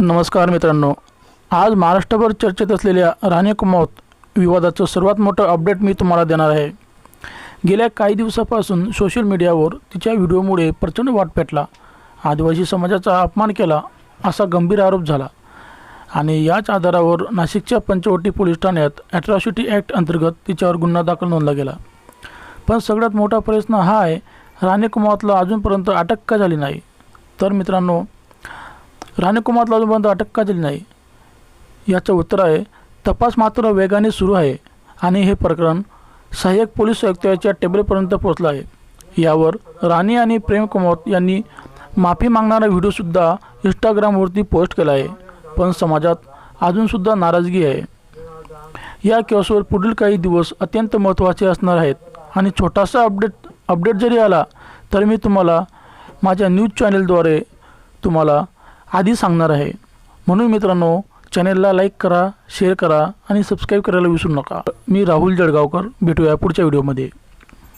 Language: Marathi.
नमस्कार मित्रांनो. आज महाराष्ट्रभर चर्चेत असलेल्या राणे कुमावत विवादाचं सर्वात मोठं अपडेट मी तुम्हाला देणार आहे. गेल्या काही दिवसापासून सोशल मीडियावर तिच्या व्हिडिओमुळे प्रचंड वाट पेटला. आदिवासी समाजाचा अपमान केला असा गंभीर आरोप झाला. आणि याच आधारावर नाशिकच्या पंचवटी पोलीस ठाण्यात ॲट्रॉसिटी ॲक्ट अंतर्गत तिच्यावर गुन्हा दाखल नोंदला गेला. पण सगळ्यात मोठा प्रश्न हा आहे राणे कुमावतला अजूनपर्यंत अटक का झाली नाही? तर मित्रांनो राणकुमारला अजूनपर्यंत अटक का दिली नाही याचं उत्तर आहे तपास मात्र वेगाने सुरू आहे आणि हे प्रकरण सहाय्यक पोलीस आयुक्ताच्या टेबलपर्यंत पोहोचलं आहे. यावर राणे आणि प्रेम कुमार यांनी माफी मागणारा व्हिडिओसुद्धा इंस्टाग्रामवरती पोस्ट केला आहे पण समाजात अजूनसुद्धा नाराजगी आहे. या केसवर पुढील काही दिवस अत्यंत महत्त्वाचे असणार आहेत आणि छोटासा अपडेट अपडेट जरी आला तर मी तुम्हाला माझ्या न्यूज चॅनेलद्वारे तुम्हाला आधी सांगणार आहे. म्हणून मित्रांनो चॅनेलला लाईक करा शेअर करा आणि सबस्क्राईब करायला विसरू नका. मी राहुल जळगावकर भेटूया पुढच्या व्हिडिओमध्ये